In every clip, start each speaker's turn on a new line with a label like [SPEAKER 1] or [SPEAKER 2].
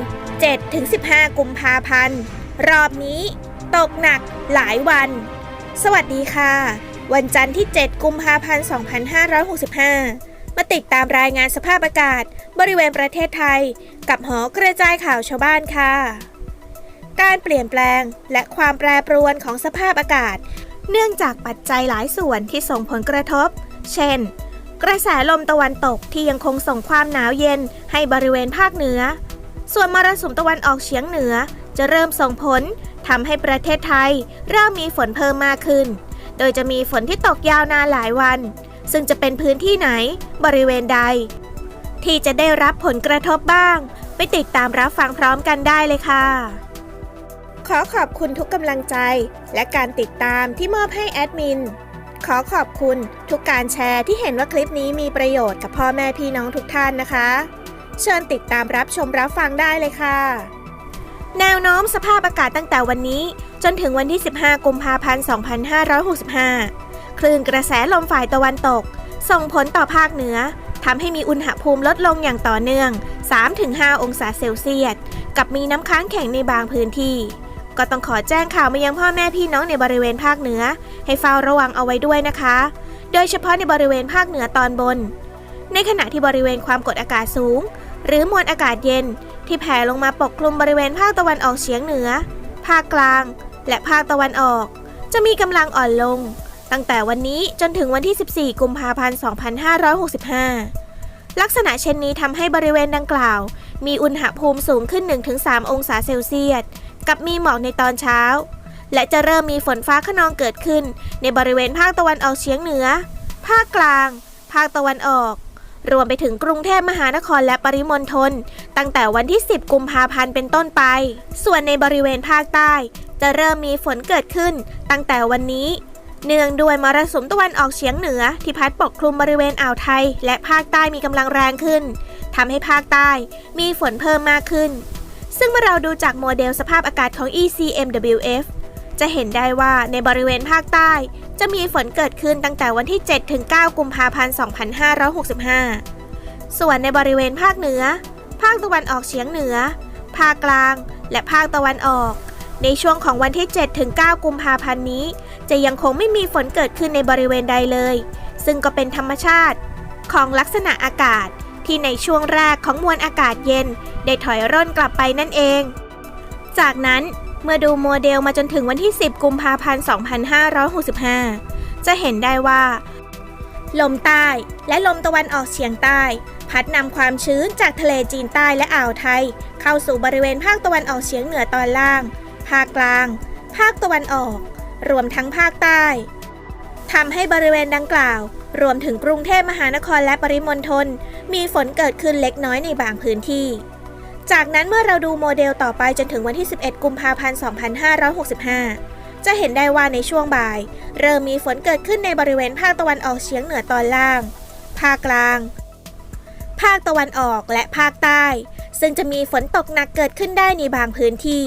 [SPEAKER 1] ดใหม่7-15 กุมภาพันธ์ รอบนี้ ตกหนักหลายวัน สวัสดีค่ะ วันจันทร์ที่ 7 กุมภาพันธ์ 2565 มาติดตามรายงานสภาพอากาศ บริเวณประเทศไทย กับหอกระจายข่าวชาวบ้านค่ะ การเปลี่ยนแปลงและความแปรปรวนของสภาพอากาศ เนื่องจากปัจจัยหลายส่วนที่ส่งผลกระทบ เช่นกระแสลมตะวันตกที่ยังคงส่งความหนาวเย็นให้บริเวณภาคเหนือ ส่วนมรสุมตะวันออกเฉียงเหนือ จะเริ่มส่งผลทำให้ประเทศไทย เริ่มมีฝนเพิ่มมากขึ้น โดยจะมีฝนที่ตกยาวนานหลายวัน ซึ่งจะเป็นพื้นที่ไหนบริเวณใด ที่จะได้รับผลกระทบบ้าง ไปติดตามรับฟังพร้อมกันได้เลยค่ะ ขอขอบคุณทุกกำลังใจ และการติดตามที่มอบให้แอดมินขอขอบคุณทุกการแชร์ที่เห็นว่าคลิปนี้มีประโยชน์กับพ่อแม่พี่น้องทุกท่านนะคะ เชิญติดตามรับชมรับฟังได้เลยค่ะ แนวโน้มสภาพอากาศตั้งแต่วันนี้ จนถึงวันที่ 15 กุมภาพันธ์ 2565 คลื่นกระแสลมฝ่ายตะวันตก ส่งผลต่อภาคเหนือทำให้มีอุณหภูมิลดลงอย่างต่อเนื่อง 3-5 องศาเซลเซียส กับมีน้ำค้างแข็งในบางพื้นที่ ก็ต้องขอแจ้งข่าวมายังพ่อแม่พี่น้องในบริเวณภาคเหนือ ให้เฝ้าระวังเอาไว้ด้วยนะคะ โดยเฉพาะในบริเวณภาคเหนือตอนบน ในขณะที่บริเวณความกดอากาศสูง หรือมวลอากาศเย็น ที่แผ่ลงมาปกคลุมบริเวณภาคตะวันออกเฉียงเหนือ ภาคกลาง และภาคตะวันออก จะมีกำลังอ่อนลง ตั้งแต่วันนี้จนถึงวันที่ 14 กุมภาพันธ์ 2565 ลักษณะเช่นนี้ทำให้บริเวณดังกล่าว มีอุณหภูมิสูงขึ้น 1-3 องศาเซลเซียส กับมีหมอกในตอนเช้า และจะเริ่มมีฝนฟ้าขนองเกิดขึ้น ในบริเวณภาคตะวันออกเฉียงเหนือ ภาคกลาง ภาคตะวันออก รวมไปถึงกรุงเทพมหานครและปริมณฑลตั้งแต่วันที่ 10 กุมภาพันธ์เป็นต้นไป ส่วนในบริเวณภาคใต้ จะเริ่มมีฝนเกิดขึ้น ตั้งแต่วันนี้ เนื่องด้วยมรสุมตะวันออกเฉียงเหนือ ที่พัดปกคลุมบริเวณอ่าวไทย และภาคใต้มีกำลังแรงขึ้นทำให้ภาคใต้มีฝนเพิ่มมากขึ้น ซึ่งเมื่อเราดูจากโมเดลสภาพอากาศของ ECMWF จะเห็นได้ว่าในบริเวณภาคใต้ จะมีฝนเกิดขึ้นตั้งแต่วันที่7-9กุมภาพันธ์ 2565 ส่วนในบริเวณภาคเหนือ ภาคตะวันออกเฉียงเหนือ ภาคกลาง และภาคตะวันออก ในช่วงของวันที่ 7 ถึง 9 กุมภาพันธ์นี้ จะยังคงไม่มีฝนเกิดขึ้นในบริเวณใดเลย ซึ่งก็เป็นธรรมชาติ ของลักษณะอากาศที่ในช่วงแรกของมวลอากาศเย็น ได้ถอยร่นกลับไปนั่นเอง จากนั้น เมื่อดูโมเดลมาจนถึงวันที่ 10 กุมภาพันธ์ 2565 จะเห็นได้ว่า ลมใต้และลมตะวันออกเฉียงใต้ พัดนำความชื้นจากทะเลจีนใต้และอ่าวไทย เข้าสู่บริเวณภาคตะวันออกเฉียงเหนือตอนล่าง ภาคกลาง ภาคตะวันออก รวมทั้งภาคใต้ทำให้บริเวณดังกล่าว รวมถึงกรุงเทพมหานครและปริมณฑลมีฝนเกิดขึ้นเล็กน้อยในบางพื้นที่ จากนั้นเมื่อเราดูโมเดลต่อไปจนถึงวันที่ 11 กุมภาพันธ์ 2565 จะเห็นได้ว่าในช่วงบ่าย เริ่มมีฝนเกิดขึ้นในบริเวณภาคตะวันออกเฉียงเหนือตอนล่าง ภาคกลาง ภาคตะวันออกและภาคใต้ ซึ่งจะมีฝนตกหนักเกิดขึ้นได้ในบางพื้นที่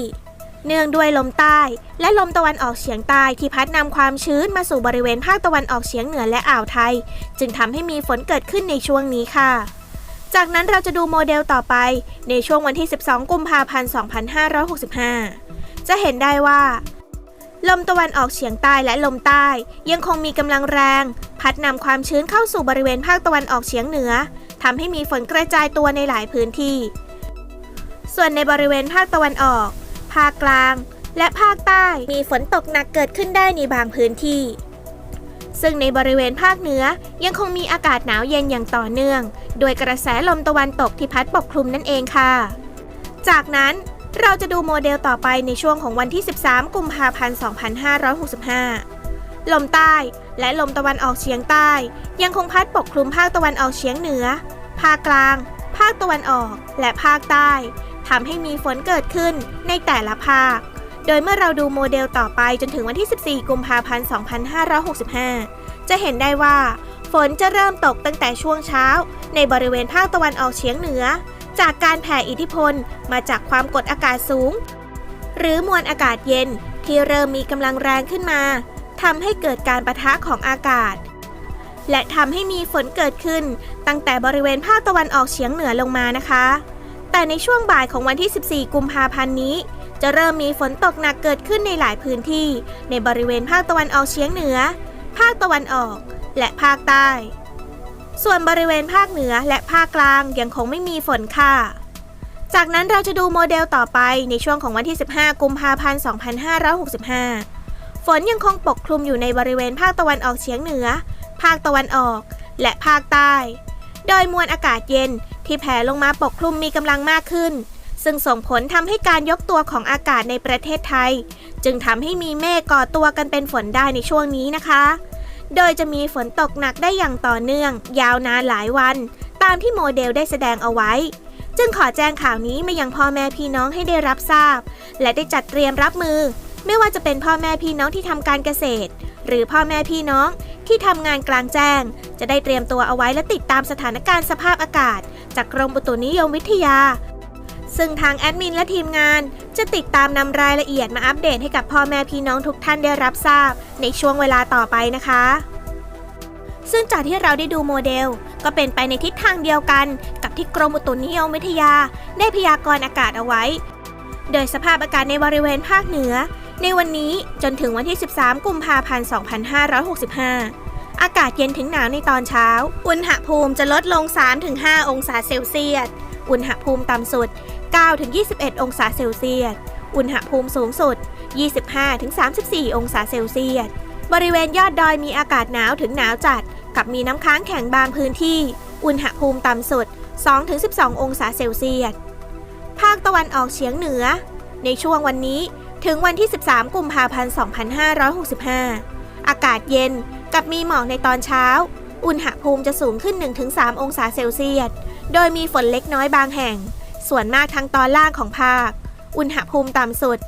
[SPEAKER 1] เนื่องด้วยลมใต้ และลมตะวันออกเฉียงใต้ที่พัดนำความชื้นมาสู่บริเวณภาคตะวันออกเฉียงเหนือและอ่าวไทย จึงทำให้มีฝนเกิดขึ้นในช่วงนี้ค่ะ จากนั้นเราจะดูโมเดลต่อไปในช่วงวันที่ 12 กุมภาพันธ์ 2565 จะเห็นได้ว่า ลมตะวันออกเฉียงใต้และลมใต้ ยังคงมีกำลังแรง พัดนำความชื้นเข้าสู่บริเวณภาคตะวันออกเฉียงเหนือทำให้มีฝนกระจายตัวในหลายพื้นที่ ส่วนในบริเวณภาคตะวันออก ภาคกลาง และภาคใต้มีฝนตกหนักเกิดขึ้นได้ในบางพื้นที่ ซึ่งในบริเวณภาคเหนือยังคงมีอากาศหนาวเย็นอย่างต่อเนื่อง โดยกระแสลมตะวันตกที่พัดปกคลุมนั่นเองค่ะ จากนั้นเราจะดูโมเดลต่อไปในช่วงของวันที่ 13 กุมภาพันธ์ 2565 ลมใต้และลมตะวันออกเฉียงใต้ ยังคงพัดปกคลุมภาคตะวันออกเฉียงเหนือ ภาคกลาง ภาคตะวันออก และภาคใต้ทำให้มีฝนเกิดขึ้นในแต่ละภาค โดยเมื่อเราดูโมเดลต่อไปจนถึงวันที่ 14 กุมภาพันธ์ 2565 จะเห็นได้ว่า ฝนจะเริ่มตกตั้งแต่ช่วงเช้า ในบริเวณภาคตะวันออกเฉียงเหนือ จากการแผ่อิทธิพลมาจากความกดอากาศสูง หรือมวลอากาศเย็นที่เริ่มมีกำลังแรงขึ้นมาทำให้เกิดการประทะของอากาศ และทำให้มีฝนเกิดขึ้น ตั้งแต่บริเวณภาคตะวันออกเฉียงเหนือลงมานะคะ แต่ในช่วงบ่ายของวันที่ 14 กุมภาพันธ์นี้ จะเริ่มมีฝนตกหนักเกิดขึ้นในหลายพื้นที่ ในบริเวณภาคตะวันออกเฉียงเหนือ ภาคตะวันออก และภาคใต้ ส่วนบริเวณภาคเหนือและภาคกลางยังคงไม่มีฝนค่ะ จากนั้นเราจะดูโมเดลต่อไปในช่วงของวันที่ 15 กุมภาพันธ์ 2565 ฝนยังคงปกคลุมอยู่ในบริเวณภาคตะวันออกเฉียงเหนือ ภาคตะวันออก และภาคใต้ โดยมวลอากาศเย็นที่แผ่ลงมาปกคลุมมีกำลังมากขึ้น ซึ่งส่งผลทำให้การยกตัวของอากาศในประเทศไทย จึงทำให้มีเมฆก่อตัวกันเป็นฝนได้ในช่วงนี้นะคะ โดยจะมีฝนตกหนักได้อย่างต่อเนื่อง ยาวนานหลายวัน ตามที่โมเดลได้แสดงเอาไว้ จึงขอแจ้งข่าวนี้มายังพ่อแม่พี่น้องให้ได้รับทราบ และได้จัดเตรียมรับมือ ไม่ว่าจะเป็นพ่อแม่พี่น้องที่ทำการเกษตร หรือพ่อแม่พี่น้องที่ทำงานกลางแจ้ง จะได้เตรียมตัวเอาไว้และติดตามสถานการณ์สภาพอากาศ จากกรมอุตุนิยมวิทยา ซึ่งทางแอดมินและทีมงาน จะติดตามนำรายละเอียดมาอัปเดตให้กับพ่อแม่พี่น้องทุกท่านได้รับทราบ ในช่วงเวลาต่อไปนะคะ ซึ่งจากที่เราได้ดูโมเดล ก็เป็นไปในทิศทางเดียวกัน กับที่กรมอุตุนิยมวิทยา ได้พยากรณ์อากาศเอาไว้ โดยสภาพอากาศในบริเวณภาคเหนือ ในวันนี้จนถึงวันที่ 13 กุมภาพันธ์ 2565อากาศเย็นถึงหนาวในตอนเช้า อุณหภูมิจะลดลง 3-5 องศาเซลเซียส อุณหภูมิต่ำสุด 9-21 องศาเซลเซียส อุณหภูมิสูงสุด 25-34 องศาเซลเซียส บริเวณยอดดอยมีอากาศหนาวถึงหนาวจัด กับมีน้ำค้างแข็งบางพื้นที่ อุณหภูมิต่ำสุด 2-12 องศาเซลเซียส ภาคตะวันออกเฉียงเหนือ ในช่วงวันนี้ถึงวันที่ 13 กุมภาพันธ์ 2565 อากาศเย็นกับมีหมอกในตอนเช้า อุณหภูมิจะสูงขึ้น 1-3 องศาเซลเซียส โดยมีฝนเล็กน้อยบางแห่ง ส่วนมากทางตอนล่างของภาค อุณหภูมิต่ำสุด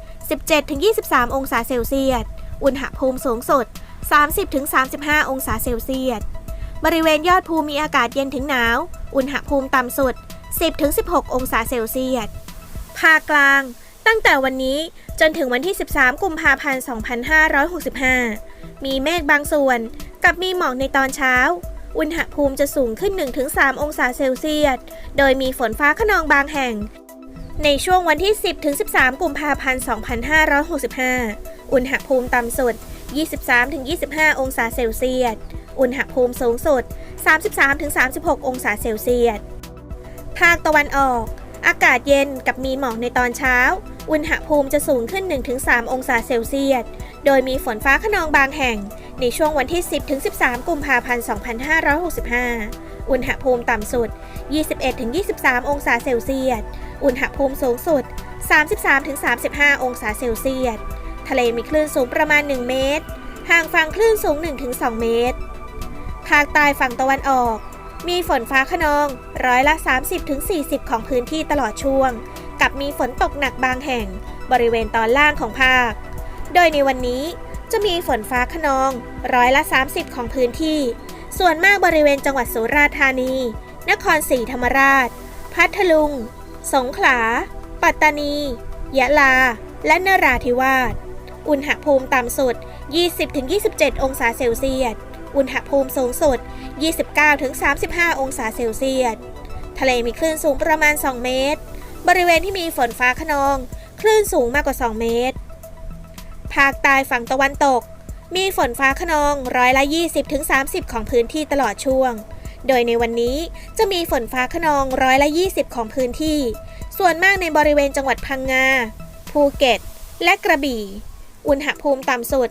[SPEAKER 1] 17-23 องศาเซลเซียส อุณหภูมิสูงสุด 30-35 องศาเซลเซียส บริเวณยอดภูมีอากาศเย็นถึงหนาว อุณหภูมิต่ำสุด 10-16 องศาเซลเซียส ภาคกลาง ตั้งแต่วันนี้จนถึงวันที่ 13 กุมภาพันธ์ 2565 มีเมฆบางส่วนกับมีหมอกในตอนเช้า อุณหภูมิจะสูงขึ้น 1-3 องศาเซลเซียส โดยมีฝนฟ้าขนองบางแห่ง ในช่วงวันที่ 10-13 กุมภาพันธ์ 2565 อุณหภูมิต่ำสุด 23-25 องศาเซลเซียส อุณหภูมิสูงสุด 33-36 องศาเซลเซียส ภาคตะวันออก อากาศเย็นกับมีหมอกในตอนเช้า อุณหภูมิจะสูงขึ้น 1-3 องศาเซลเซียสโดยมีฝนฟ้าขนองบางแห่ง ในช่วงวันที่ 10-13 กุมภาพันธ์ 2565 อุณหภูมิต่ำสุด 21-23 องศาเซลเซียส อุณหภูมิสูงสุด 33-35 องศาเซลเซียส ทะเลมีคลื่นสูงประมาณ 1 เมตร ห่างฝั่งคลื่นสูง 1-2 เมตร ภาคใต้ฝั่งตะวันออก มีฝนฟ้าขนองร้อยละ 30-40 ของพื้นที่ตลอดช่วง กับมีฝนตกหนักบางแห่ง บริเวณตอนล่างของภาค โดยในวันนี้จะมีฝนฟ้าขนองร้อยละ 30 ของพื้นที่ ส่วนมากบริเวณจังหวัดสุราษฎร์ธานี นครศรีธรรมราช พัทลุง สงขลา ปัตตานี ยะลา และนราธิวาส อุณหภูมิต่ำสุด 20-27 องศาเซลเซียส อุณหภูมิสูงสุด 29-35 องศาเซลเซียส ทะเลมีคลื่นสูงประมาณ 2 เมตร บริเวณที่มีฝนฟ้าขนอง คลื่นสูงมากกว่า 2 เมตร ภาคใต้ฝั่งตะวันตก มีฝนฟ้าขนองร้อยละ 20-30 ของพื้นที่ตลอดช่วง โดยในวันนี้จะมีฝนฟ้าขนองร้อยละ 20 ของพื้นที่ ส่วนมากในบริเวณจังหวัดพังงา ภูเก็ต และกระบี่ อุณหภูมิต่ำสุด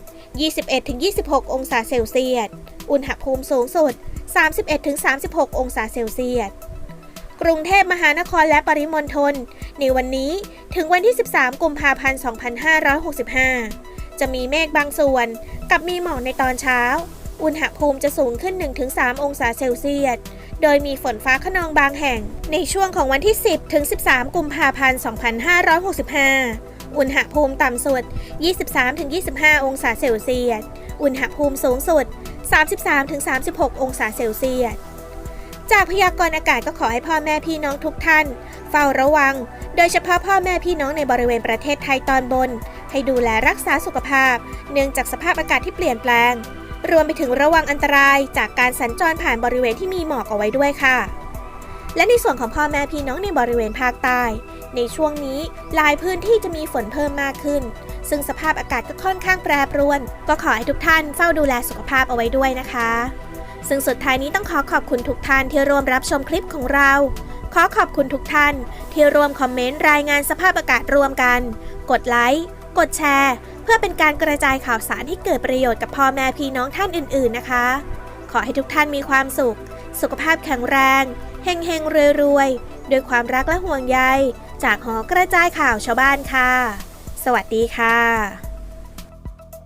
[SPEAKER 1] 21-26 องศาเซลเซียส อุณหภูมิสูงสุด 31-36 องศาเซลเซียสกรุงเทพมหานครและปริมณฑลในวันนี้ถึงวันที่ 13 กุมภาพันธ์ 2565 จะมีเมฆบางส่วน กับมีหมอกในตอนเช้า อุณหภูมิจะสูงขึ้น 1-3 องศาเซลเซียส โดยมีฝนฟ้าขนองบางแห่ง ในช่วงของวันที่ 10 ถึง 13 กุมภาพันธ์ 2565 อุณหภูมิต่ำสุด 23-25 องศาเซลเซียส อุณหภูมิสูงสุด 33-36 องศาเซลเซียสจากพยากรณ์อากาศก็ขอให้พ่อแม่พี่น้องทุกท่าน เฝ้าระวัง โดยเฉพาะพ่อแม่พี่น้องในบริเวณประเทศไทยตอนบน ให้ดูแลรักษาสุขภาพ เนื่องจากสภาพอากาศที่เปลี่ยนแปลง รวมไปถึงระวังอันตรายจากการสัญจรผ่านบริเวณที่มีหมอกเอาไว้ด้วยค่ะ และในส่วนของพ่อแม่พี่น้องในบริเวณภาคใต้ ในช่วงนี้หลายพื้นที่จะมีฝนเพิ่มมากขึ้น ซึ่งสภาพอากาศก็ค่อนข้างแปรปรวน ก็ขอให้ทุกท่านเฝ้าดูแลสุขภาพเอาไว้ด้วยนะคะ ซึ่งสุดท้ายนี้ต้องขอขอบคุณทุกท่านที่ร่วมรับชมคลิปของเราขอขอบคุณทุกท่านที่ร่วมคอมเมนต์รายงานสภาพอากาศร่วมกัน กดไลค์ กดแชร์ เพื่อเป็นการกระจายข่าวสารที่เกิดประโยชน์กับพ่อแม่พี่น้องท่านอื่น ๆนะคะ ขอให้ทุกท่านมีความสุข สุขภาพแข็งแรงเฮงเฮงรวยรวยๆด้วยความรักและห่วงใย จากหอกระจายข่าวชาวบ้านค่ะ สวัสดีค่ะ